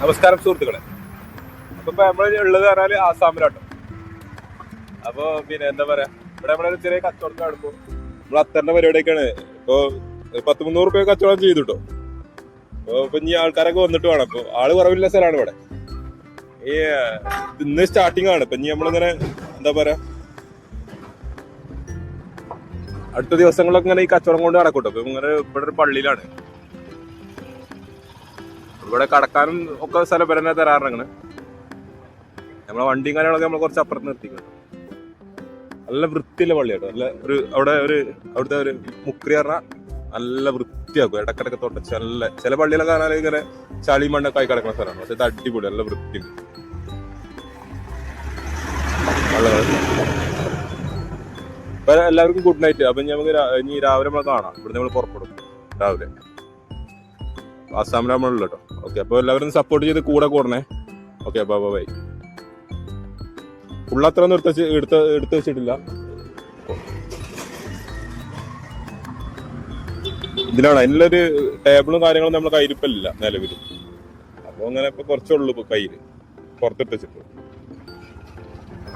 നമസ്കാരം സുഹൃത്തുക്കളെ. അപ്പൊ ഇപ്പൊ നമ്മൾ ഉള്ളത് പറഞ്ഞാൽ ആസാമിലാട്ടോ. അപ്പൊ പിന്നെ എന്താ പറയാ ഇവിടെ നമ്മളൊരു ചെറിയ കച്ചവടം നടക്കും നമ്മൾ അത്തറിന്റെ പരിപാടിയൊക്കെയാണ്. ഇപ്പൊ പത്ത് മുന്നൂറ് രൂപ കച്ചവടം ചെയ്തു കേട്ടോ അപ്പൊ ഇപ്പൊ ഇനി ആൾക്കാരൊക്കെ വന്നിട്ട് വേണം. അപ്പൊ ആൾ കുറവില്ല സ്ഥലമാണ് ഇവിടെ. ഈ ഇന്ന് സ്റ്റാർട്ടിംഗ് ആണ്. ഇപ്പൊ ഇനി നമ്മളിങ്ങനെ എന്താ പറയാ അടുത്ത ദിവസങ്ങളൊക്കെ ഇങ്ങനെ ഈ കച്ചവടം കൊണ്ട് നടക്കൂട്ടോ. ഇപ്പൊ ഇങ്ങനെ ഇവിടെ ഒരു പള്ളിയിലാണ്. ഇവിടെ കടക്കാനും ഒക്കെ സ്ഥലം വരെ തരാറുണ്ട് നമ്മളെ വണ്ടിയും കാര്യങ്ങളൊക്കെ നമ്മൾ കുറച്ച് അപ്പുറത്ത് നിർത്തിക്കണം നല്ല വൃത്തിയുള്ള പള്ളിയാട്ടോ. നല്ല ഒരു അവിടെ ഒരു അവിടുത്തെ ഒരു മുക്രി പറഞ്ഞാൽ നല്ല വൃത്തിയാക്കും. ഇടക്കിടക്ക് തൊട്ട നല്ല ചില പള്ളിയിലൊക്കെ കാണാൻ ഇങ്ങനെ ചളി മണ്ണൊക്കെ ആയി കിടക്കുന്ന സ്ഥലമാണ്. പക്ഷെ ഇത് അടിപൊളി നല്ല വൃത്തി. ഇപ്പൊ എല്ലാവർക്കും ഗുഡ് നൈറ്റ് അപ്പൊ നമുക്ക് ഇനി രാവിലെ നമ്മൾ കാണാം. ഇവിടെ നമ്മൾ പുറപ്പെടും. രാവിലെ. ആസാമിലാണ് നമ്മളുള്ളൂ കേട്ടോ. ഓക്കെ അപ്പോൾ എല്ലാവരും സപ്പോർട്ട് ചെയ്ത് കൂടെ കൂടണേ. ഓക്കെ അപ്പോൾ ബൈ ഫുള്ളത്ര ഒന്നും എടുത്ത് എടുത്ത് എടുത്ത് വെച്ചിട്ടില്ല. ഇതിലാണ് അതിനുള്ളൊരു ടേബിളും കാര്യങ്ങളും നമ്മൾ കയ്യിരിപ്പില്ല നിലവിൽ അപ്പോൾ അങ്ങനെ ഇപ്പൊ കുറച്ചുള്ളൂ ഇപ്പോൾ കയ്യിൽ പുറത്തിട്ട് വെച്ചിട്ട്.